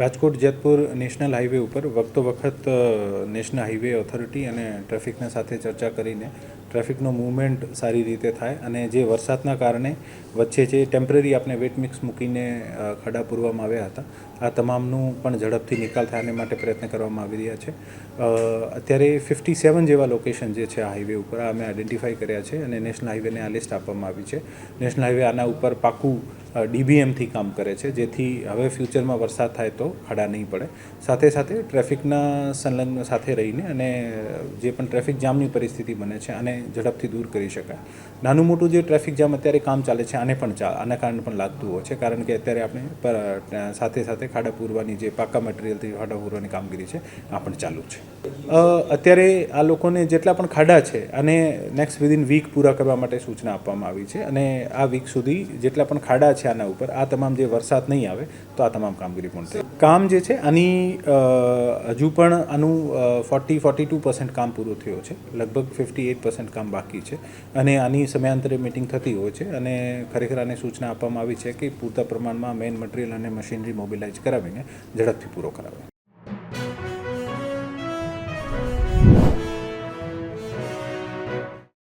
Rajkot, Jetpur national highway ઉપર વખતો વખત national highway authority અને ટ્રાફિકના સાથે ચર્ચા કરીને ટ્રાફિકનો મૂવમેન્ટ સારી રીતે થાય અને જે વરસાદના કારણે વચ્ચે જે ટેમ્પરરી આપણે વેટ મિક્સ મૂકીને ખડા પૂરવામાં આવ્યા હતા, આ તમામનું પણ ઝડપથી નિકાલ થાય આને માટે પ્રયત્ન કરવામાં આવી રહ્યા છે. અત્યારે ફિફ્ટી સેવન જેવા લોકેશન જે છે આ હાઈવે ઉપર, આ અમે આઈડેન્ટિફાઈ કર્યા છે અને નેશનલ હાઈવેને આ લિસ્ટ આપવામાં આવી છે. નેશનલ હાઈવે આના ઉપર પાકું ડીબીએમથી કામ કરે છે, જેથી હવે ફ્યુચરમાં વરસાદ થાય તો ખાડા નહીં પડે. સાથે સાથે ટ્રાફિકના સંલગ્ન સાથે રહીને અને જે પણ ટ્રાફિક જામની પરિસ્થિતિ બને છે, આને ઝડપથી દૂર કરી શકાય. નાનું મોટું જે ટ્રાફિક જામ અત્યારે કામ ચાલે છે, આને પણ ચા, આના કારણે પણ લાગતું હોય છે, કારણ કે અત્યારે આપણે સાથે સાથે ખાડા પૂરવાની જે પાકા મટીરિયલથી ખાડા પૂરવાની કામગીરી છે, આ પણ ચાલુ છે. અત્યારે આ લોકોને જેટલા પણ ખાડા છે અને નેક્સ્ટ વિધિન વીક પૂરા કરવા માટે સૂચના આપવામાં આવી છે, અને આ વીક સુધી જેટલા પણ ખાડા છે આના ઉપર. આ તમામ જે વરસાદ નહીં આવે, તો આ તમામ કામગીરી પૂર્ણ થઈ. કામ જે છે, આની હજુ પણ આનું ફોર્ટી ફોર્ટી ટુ પર્સન્ટ કામ પૂરું થયું છે. લગભગ ફિફ્ટી એઇટ પર્સન્ટ કામ બાકી છે. અને આની સમયાંતરે મિટિંગ થતી હોય છે અને ખરેખર આને સૂચના આપવામાં આવી છે કે પૂરતા પ્રમાણમાં મેઇન મટીરિયલ અને મશીનરી મોબિલાઇઝ કરાવીને ઝડપથી પૂરો કરાવે.